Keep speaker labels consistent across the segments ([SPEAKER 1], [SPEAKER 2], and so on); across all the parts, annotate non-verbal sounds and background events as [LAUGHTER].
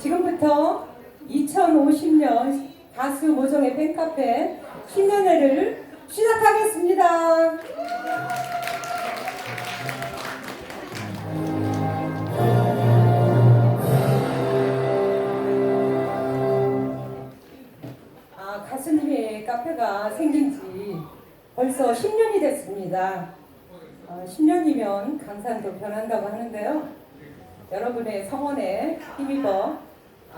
[SPEAKER 1] 지금부터 2050년 가수 모정의 팬카페 10년회를 시작하겠습니다. 아, 가수님의 카페가 생긴 지 벌써 10년이 됐습니다. 어, 10년이면 강산도 변한다고 하는데요. 여러분의 성원에 힘입어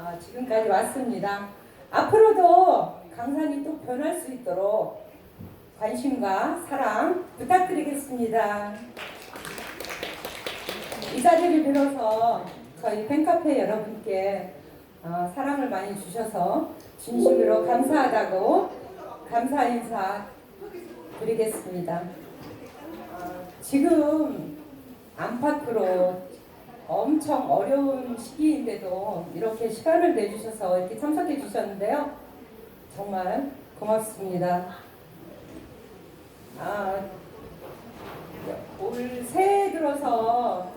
[SPEAKER 1] 아, 지금까지 왔습니다. 앞으로도 강산이 또 변할 수 있도록 관심과 사랑 부탁드리겠습니다. 이 자리를 빌어서 저희 팬카페 여러분께 어, 사랑을 많이 주셔서 진심으로 감사하다고 감사 인사 드리겠습니다. 어, 지금 안팎으로 엄청 어려운 시기인데도 이렇게 시간을 내주셔서 이렇게 참석해 주셨는데요. 정말 고맙습니다. 아, 올 새해 들어서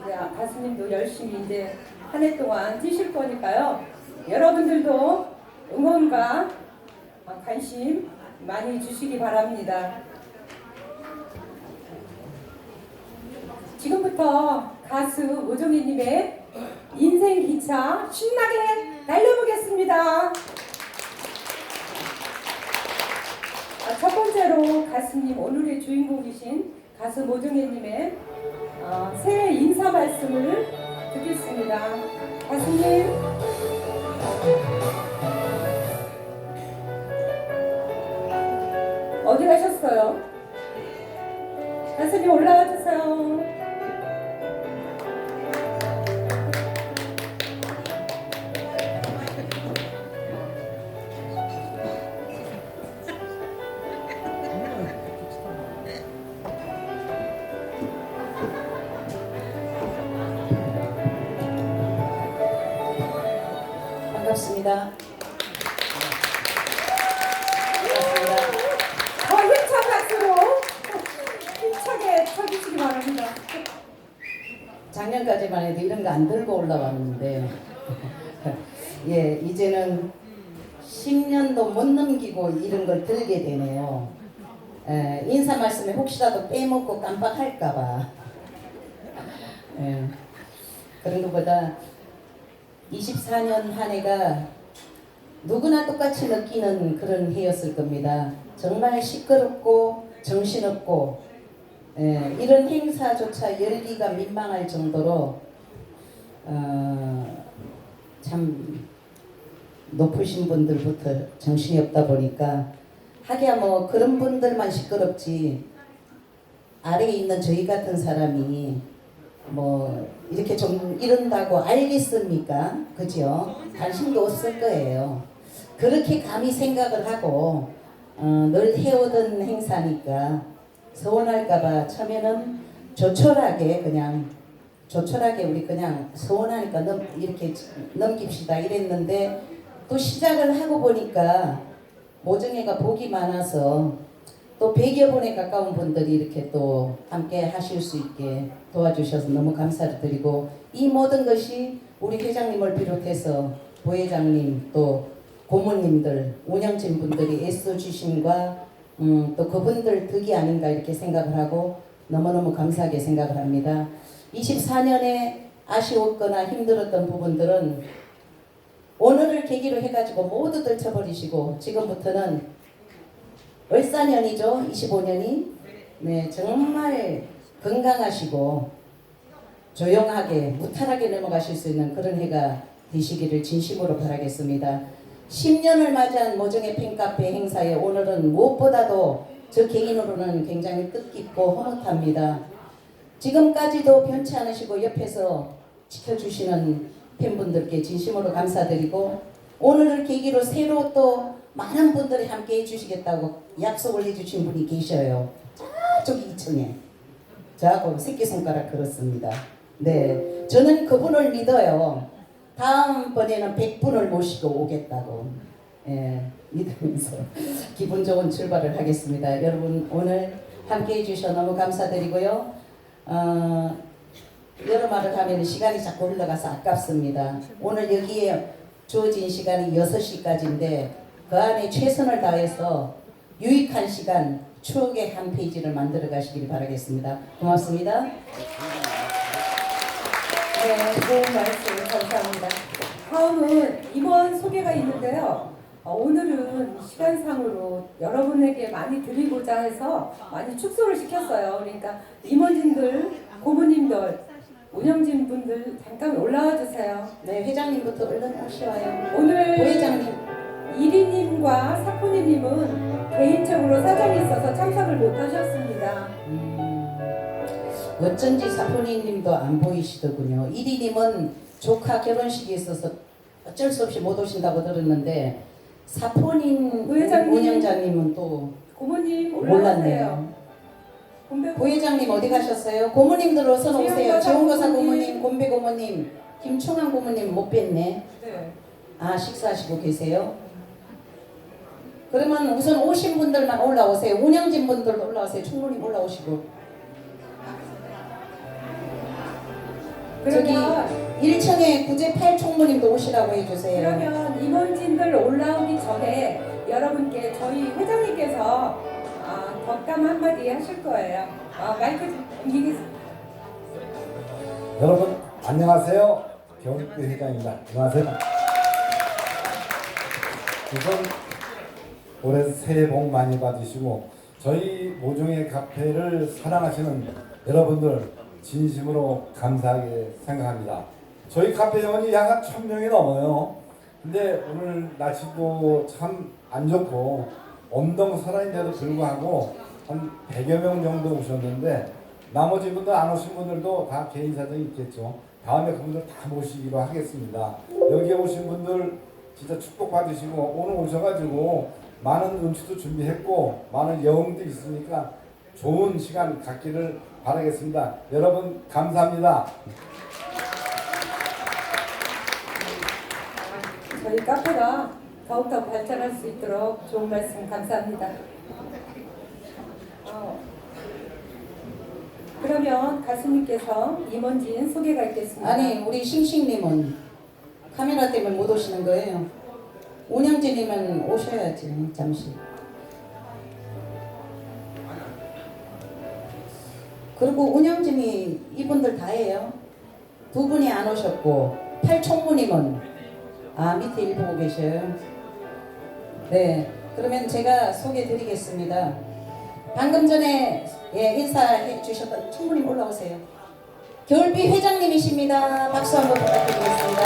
[SPEAKER 1] 이제 가수님도 열심히 이제 한 해 동안 뛰실 거니까요. 여러분들도 응원과 관심 많이 주시기 바랍니다. 지금부터 가수 오종희님의 인생 기차 신나게 달려보겠습니다. 아, 첫 번째로 가수님 오늘의 주인공이신 가수 모종혜님의 어, 새해 인사 말씀을 듣겠습니다. 가수님. 어디 가셨어요? 가수님 올라와
[SPEAKER 2] 안 들고 올라왔는데, [LAUGHS] 예, 이제는 10년도 못 넘기고 이런 걸 들게 되네요. 예, 인사 말씀에 혹시라도 빼먹고 깜빡할까봐. [LAUGHS] 예, 그런 것보다 24년 한 해가 누구나 똑같이 느끼는 그런 해였을 겁니다. 정말 시끄럽고 정신없고 예, 이런 행사조차 열기가 민망할 정도로 어, 참 높으신 분들부터 정신이 없다 보니까 하기야 뭐 그런 분들만 시끄럽지 아래에 있는 저희 같은 사람이 뭐 이렇게 좀 이런다고 알겠습니까? 그죠? 관심도 없을 거예요. 그렇게 감히 생각을 하고 어, 늘 해오던 행사니까 서운할까봐 처음에는 조촐하게 그냥 조촐하게 우리 그냥 서운하니까 넘, 이렇게 넘깁시다 이랬는데 또 시작을 하고 보니까 모정애가 복이 많아서 또 100여 분에 가까운 분들이 이렇게 또 함께 하실 수 있게 도와주셔서 너무 감사를 드리고 이 모든 것이 우리 회장님을 비롯해서 부회장님 또 고모님들 운영진 분들이 애써주심과 음, 또 그분들 덕이 아닌가 이렇게 생각을 하고 너무너무 감사하게 생각을 합니다. 24년에 아쉬웠거나 힘들었던 부분들은 오늘을 계기로 해가지고 모두 들 쳐버리시고 지금부터는 을사년이죠. 25년이. 네, 정말 건강하시고 조용하게 무탈하게 넘어가실 수 있는 그런 해가 되시기를 진심으로 바라겠습니다. 10년을 맞이한 모정의 팬카페 행사에 오늘은 무엇보다도 저 개인으로는 굉장히 뜻깊고 흐뭇합니다. 지금까지도 변치 않으시고 옆에서 지켜주시는 팬분들께 진심으로 감사드리고 오늘을 계기로 새로 또 많은 분들이 함께 해주시겠다고 약속을 해주신 분이 계셔요. 저쪽이 2층에. 저하고 새끼손가락 걸었습니다. 네. 저는 그분을 믿어요. 다음번에는 100분을 모시고 오겠다고. 예, 믿으면서 기분 좋은 출발을 하겠습니다. 여러분 오늘 함께 해주셔서 너무 감사드리고요. 어, 여러 말을 하면 시간이 자꾸 흘러가서 아깝습니다. 오늘 여기에 주어진 시간이 6시까지인데 그 안에 최선을 다해서 유익한 시간, 추억의 한 페이지를 만들어 가시길 바라겠습니다. 고맙습니다.
[SPEAKER 1] 네, 좋은 말씀 감사합니다. 다음은 임원 소개가 있는데요. 어, 오늘은 시간상으로 여러분에게 많이 드리고자 해서 많이 축소를 시켰어요. 그러니까 임원진들, 고모님들, 운영진 분들 잠깐 올라와 주세요.
[SPEAKER 2] 네, 회장님부터 얼른 오시와요.
[SPEAKER 1] 오늘
[SPEAKER 2] 부회장님,
[SPEAKER 1] 이리님과 사포니님은 개인적으로 사정이 있어서 참석을 못하셨습니다.
[SPEAKER 2] 음, 어쩐지 사포니님도 안 보이시더군요. 이리님은 조카 결혼식이 있어서 어쩔 수 없이 못 오신다고 들었는데 사포닌
[SPEAKER 1] 부회장님.
[SPEAKER 2] 운영자님은 또
[SPEAKER 1] 고모님 올라오세요.
[SPEAKER 2] 몰랐네요.
[SPEAKER 1] 공백
[SPEAKER 2] 부회장님 어디 가셨어요? 고모님들 어서 오세요. 지원거사
[SPEAKER 1] 고모님.
[SPEAKER 2] 고모님, 곰배 고모님, 김충환 고모님 못 뵀네.
[SPEAKER 1] 네.
[SPEAKER 2] 아 식사하시고 계세요? 그러면 우선 오신 분들만 올라오세요. 운영진 분들도 올라오세요. 충분히 올라오시고. 저기
[SPEAKER 1] 그러면
[SPEAKER 2] 1층에 구제 8총무님도 오시라고 해주세요.
[SPEAKER 1] 그러면 임원진들 올라오기 전에 여러분께 저희 회장님께서 아, 덕담 한마디 하실 거예요. 아, 마이크 좀 옮기겠습니다.
[SPEAKER 3] 여러분 안녕하세요. 경익대 회장입니다. 안녕하세요. 우선 올해 새해 복 많이 받으시고 저희 모종의 카페를 사랑하시는 여러분들 진심으로 감사하게 생각합니다. 저희 카페 회원이 약 한 천 명이 넘어요. 근데 오늘 날씨도 참 안 좋고 엄동설화인데도 불구하고 한 100여 명 정도 오셨는데 나머지 분들 안 오신 분들도 다 개인 사정이 있겠죠. 다음에 그분들 다 모시기로 하겠습니다. 여기에 오신 분들 진짜 축복 받으시고 오늘 오셔가지고 많은 음식도 준비했고 많은 여흥도 있으니까 좋은 시간 갖기를 바라겠습니다. 여러분 감사합니다.
[SPEAKER 1] 저희 카페가 더욱더 발전할 수 있도록 좋은 말씀 감사합니다. 어, 그러면 가수님께서 임원진 소개가 있겠습니다.
[SPEAKER 2] 아니 우리 싱싱님은 카메라 때문에 못 오시는 거예요. 운영진님은 오셔야지 잠시. 그리고 운영진이 이분들 다예요. 두 분이 안 오셨고 팔총무님은 아 밑에 일 보고 계셔요. 네, 그러면 제가 소개드리겠습니다. 방금 전에 예, 인사해 주셨던 총무님 올라오세요. 겨울비 회장님이십니다. 박수 한번 부탁드리겠습니다.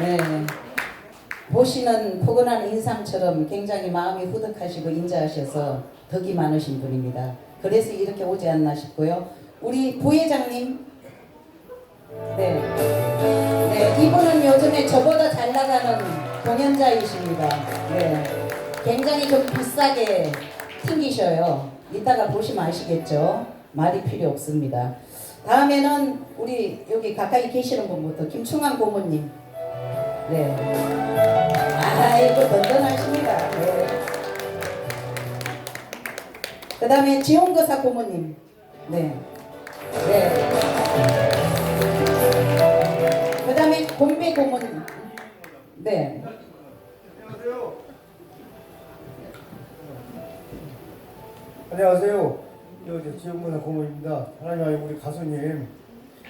[SPEAKER 2] 네. 네. 보시는 포근한 인상처럼 굉장히 마음이 후덕하시고 인자하셔서 덕이 많으신 분입니다. 그래서 이렇게 오지 않나 싶고요. 우리 부회장님, 네, 네 이분은 요즘에 저보다 잘 나가는 공연자이십니다. 네, 굉장히 좀 비싸게 튕기셔요. 이따가 보시면 아시겠죠. 말이 필요 없습니다. 다음에는 우리 여기 가까이 계시는 분부터 김충환 고모님. 네. 아이고 든든하십니다. 네. 그 다음에 지원거사 고모님. 네. 네. 그 다음에 곰배 고모님. 네.
[SPEAKER 4] 안녕하세요. 여기 지역문화 고모입니다. 하나님 아니 우리 가수님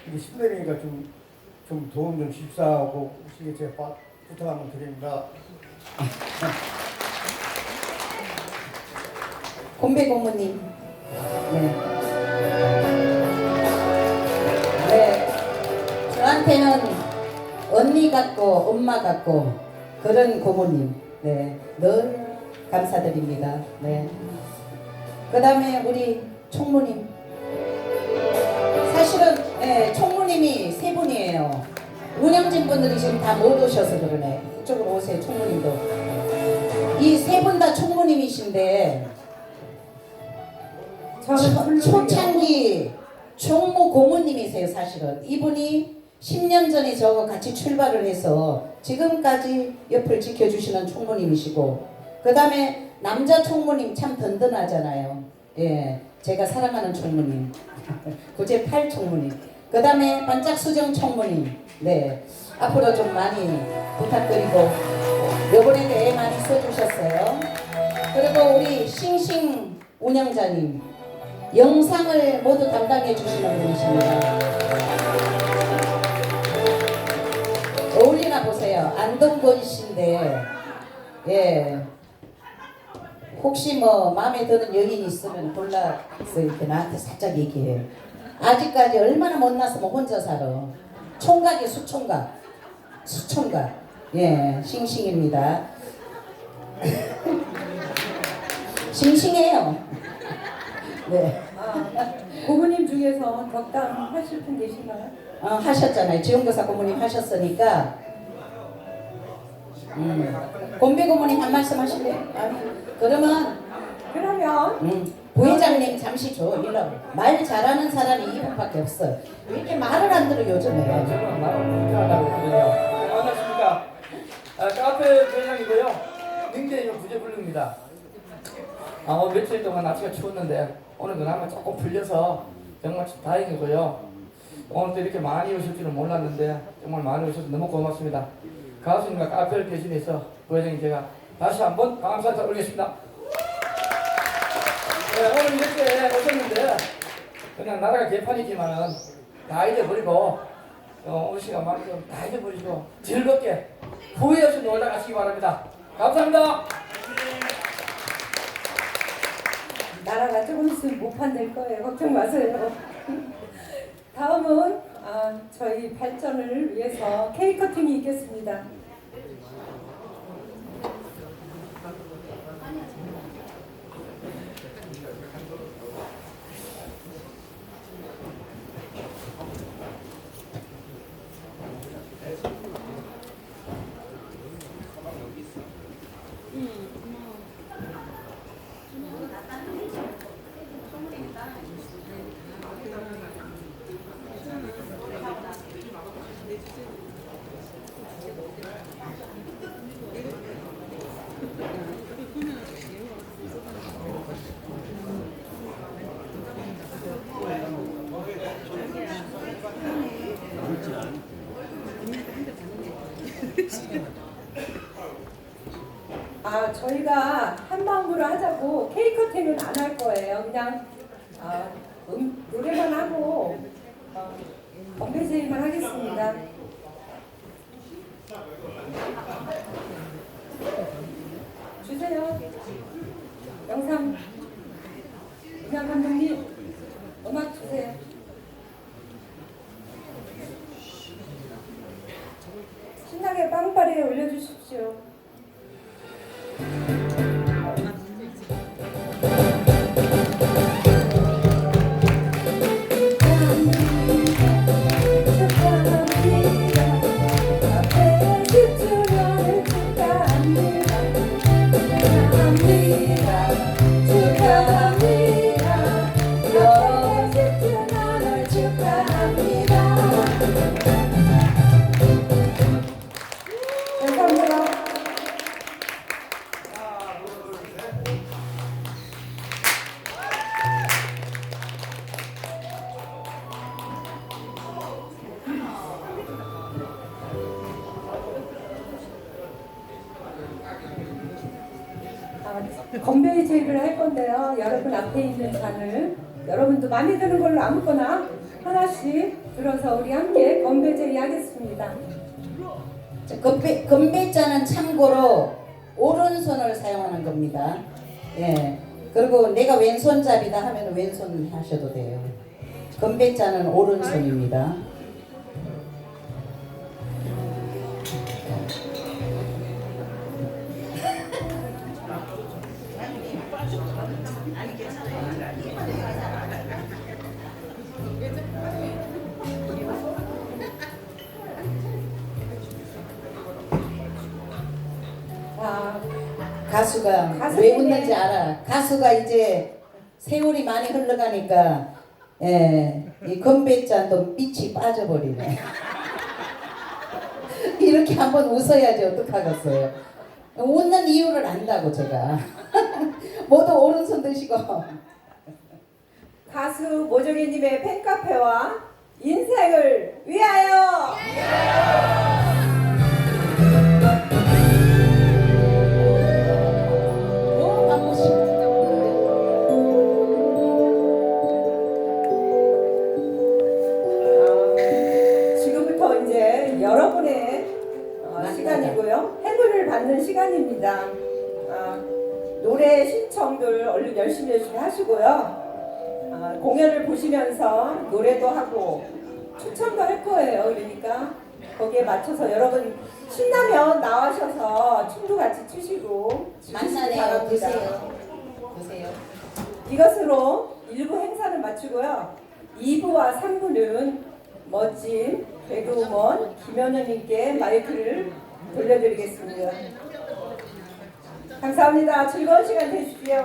[SPEAKER 4] 이게 신내리니까 좀, 좀 도움 좀 주십사하고 혹시 제가 바- 부탁 한번 드립니다.
[SPEAKER 2] 곰배 고모님. 네. 네. 저한테는 언니 같고 엄마 같고 그런 고모님. 네. 늘 감사드립니다. 네. 그 다음에 우리 총무님. 운영진 분들이 지금 다 못 오셔서 그러네. 이쪽으로 오세요, 총무님도. 이 세 분 다 총무님이신데 초. 초창기 총무 고모님이세요 사실은 이분이 10년 전에 저하고 같이 출발을 해서 지금까지 옆을 지켜주시는 총무님이시고 그 다음에 남자 총무님 참 든든하잖아요 예 제가 사랑하는 총무님 [LAUGHS] 구제 8 총무님. 그 다음에 반짝 수정 총무님. 네. 앞으로 좀 많이 부탁드리고, 요번에도 애 많이 써주셨어요. 그리고 우리 싱싱 운영자님. 영상을 모두 담당해 주시는 분이십니다. 어울리나 보세요. 안동권 씨인데, 예. 혹시 뭐 마음에 드는 여인 있으면 골라서 이렇게 나한테 살짝 얘기해요. 아직까지 얼마나 못났으면 혼자 살아. 총각이 수총각. 수총각. 예, 싱싱입니다. [LAUGHS] 싱싱해요. 네.
[SPEAKER 1] 아, 고모님 중에서 덕담 하실 분 계신가요?
[SPEAKER 2] 어, 하셨잖아요. 지원교사 고모님 하셨으니까. 음. 곰배 고모님 한 말씀 하실래요? 아니. 그러면
[SPEAKER 1] 그러면
[SPEAKER 2] 음, 부회장님 잠시 줘. 일로. 말 잘하는 사람이 이분밖에 없어. 왜 이렇게 말을 안 들어 요즘에?
[SPEAKER 5] 저는 말을 그렇게 했거든요. 네, 반갑습니까? 아, 카페 회장이고요. 민대이는 부재불능입니다. 아, 오늘 며칠 동안 날씨가 추웠는데 오늘 그나마 조금 풀려서 정말 참 다행이고요. 오늘도 이렇게 많이 오실 줄은 몰랐는데 정말 많이 오셔서 너무 고맙습니다. 가수님과 카페를 대신해서 부회장님 제가 다시 한번 감사 인사 올리겠습니다. 네, 오늘 이렇게 오셨는데 그냥 나라가 개판이지만은 다 잊어버리고 어, 오늘 시간 좀다 잊어버리고 즐겁게 후회 없이 놀다 가시기 바랍니다. 감사합니다.
[SPEAKER 1] 나라가 조금 있으면 못 판될 거예요. 걱정 마세요. 다음은 아, 저희 발전을 위해서 케이크 커팅이 있겠습니다. 아, 저희가 한 마음으로 하자고 케이크 커팅은 안 할 거예요. 그냥 아, 음, 노래만 하고 어, 건배 제의만 하겠습니다. 아무거나 하나씩 들어서 우리 함께 건배 제의 하겠습니다.
[SPEAKER 2] 자, 건배, 건배자는 참고로 오른손을 사용하는 겁니다. 예. 그리고 내가 왼손잡이다 하면 왼손 하셔도 돼요. 건배자는 오른손입니다. 가수가
[SPEAKER 1] 가수님의-
[SPEAKER 2] 왜 웃는지 알아. 가수가 이제 세월이 많이 흘러가니까 예, 이 건배잔도 빛이 빠져버리네. [LAUGHS] 이렇게 한번 웃어야지 어떡하겠어요. 웃는 이유를 안다고 제가. [LAUGHS] 모두 오른손 드시고
[SPEAKER 1] 가수 모종이님의 팬카페와 인생을 위하여 같이
[SPEAKER 2] 만사네요.
[SPEAKER 1] 바랍니다.
[SPEAKER 2] 보세요. 보세요.
[SPEAKER 1] 이것으로 1부 행사를 마치고요. 2부와 3부는 멋진 개그우먼 김현우님께 마이크를 돌려드리겠습니다. 감사합니다. 즐거운 시간 되십시오.